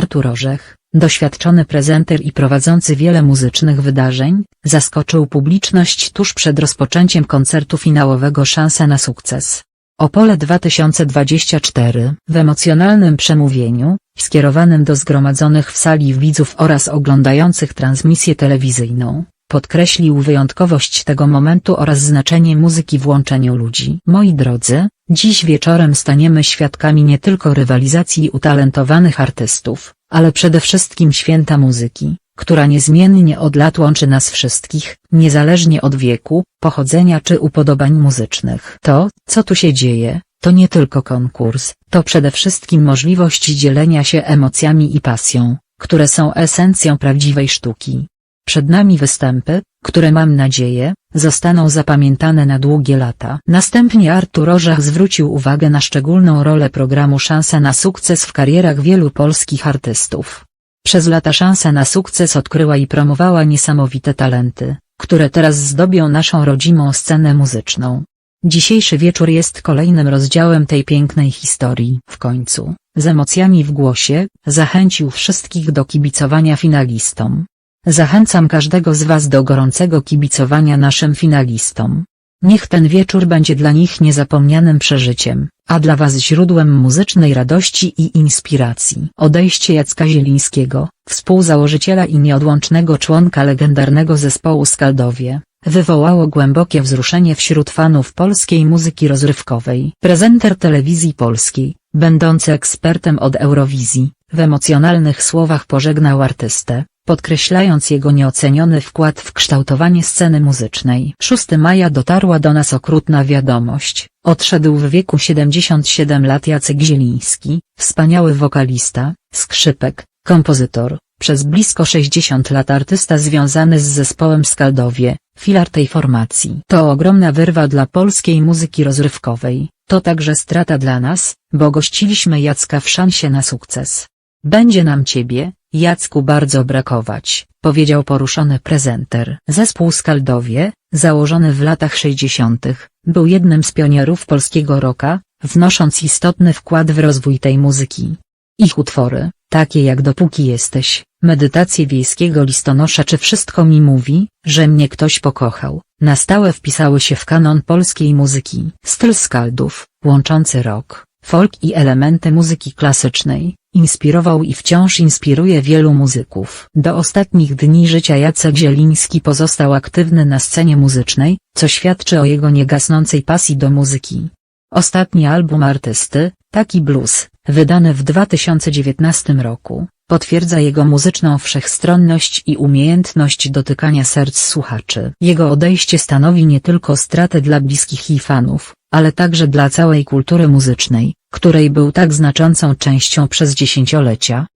Artur Orzech, doświadczony prezenter i prowadzący wiele muzycznych wydarzeń, zaskoczył publiczność tuż przed rozpoczęciem koncertu finałowego Szansa na sukces. Opole 2024 w emocjonalnym przemówieniu, skierowanym do zgromadzonych w sali widzów oraz oglądających transmisję telewizyjną, podkreślił wyjątkowość tego momentu oraz znaczenie muzyki w łączeniu ludzi. Moi drodzy, dziś wieczorem staniemy świadkami nie tylko rywalizacji utalentowanych artystów, ale przede wszystkim święta muzyki, która niezmiennie od lat łączy nas wszystkich, niezależnie od wieku, pochodzenia czy upodobań muzycznych. To, co tu się dzieje, to nie tylko konkurs, to przede wszystkim możliwość dzielenia się emocjami i pasją, które są esencją prawdziwej sztuki. Przed nami występy, które mam nadzieję, zostaną zapamiętane na długie lata. Następnie Artur Orzech zwrócił uwagę na szczególną rolę programu Szansa na sukces w karierach wielu polskich artystów. Przez lata Szansa na sukces odkryła i promowała niesamowite talenty, które teraz zdobią naszą rodzimą scenę muzyczną. Dzisiejszy wieczór jest kolejnym rozdziałem tej pięknej historii. W końcu, z emocjami w głosie, zachęcił wszystkich do kibicowania finalistom. Zachęcam każdego z Was do gorącego kibicowania naszym finalistom. Niech ten wieczór będzie dla nich niezapomnianym przeżyciem, a dla Was źródłem muzycznej radości i inspiracji. Odejście Jacka Zielińskiego, współzałożyciela i nieodłącznego członka legendarnego zespołu Skaldowie, wywołało głębokie wzruszenie wśród fanów polskiej muzyki rozrywkowej. Prezenter telewizji polskiej, będący ekspertem od Eurowizji, w emocjonalnych słowach pożegnał artystę, podkreślając jego nieoceniony wkład w kształtowanie sceny muzycznej. 6 maja dotarła do nas okrutna wiadomość, odszedł w wieku 77 lat Jacek Zieliński, wspaniały wokalista, skrzypek, kompozytor, przez blisko 60 lat artysta związany z zespołem Skaldowie, filar tej formacji. To ogromna wyrwa dla polskiej muzyki rozrywkowej, to także strata dla nas, bo gościliśmy Jacka w szansie na sukces. Będzie nam ciebie, Jacku bardzo brakować, powiedział poruszony prezenter. Zespół Skaldowie, założony w latach 60., był jednym z pionierów polskiego rocka, wnosząc istotny wkład w rozwój tej muzyki. Ich utwory, takie jak Dopóki jesteś, Medytacje wiejskiego listonosza czy Wszystko mi mówi, że mnie ktoś pokochał, na stałe wpisały się w kanon polskiej muzyki. Styl Skaldów, łączący rock, folk i elementy muzyki klasycznej, inspirował i wciąż inspiruje wielu muzyków. Do ostatnich dni życia Jacek Zieliński pozostał aktywny na scenie muzycznej, co świadczy o jego niegasnącej pasji do muzyki. Ostatni album artysty, Taki Blues, wydany w 2019 roku, potwierdza jego muzyczną wszechstronność i umiejętność dotykania serc słuchaczy. Jego odejście stanowi nie tylko stratę dla bliskich i fanów, ale także dla całej kultury muzycznej, której był tak znaczącą częścią przez dziesięciolecia.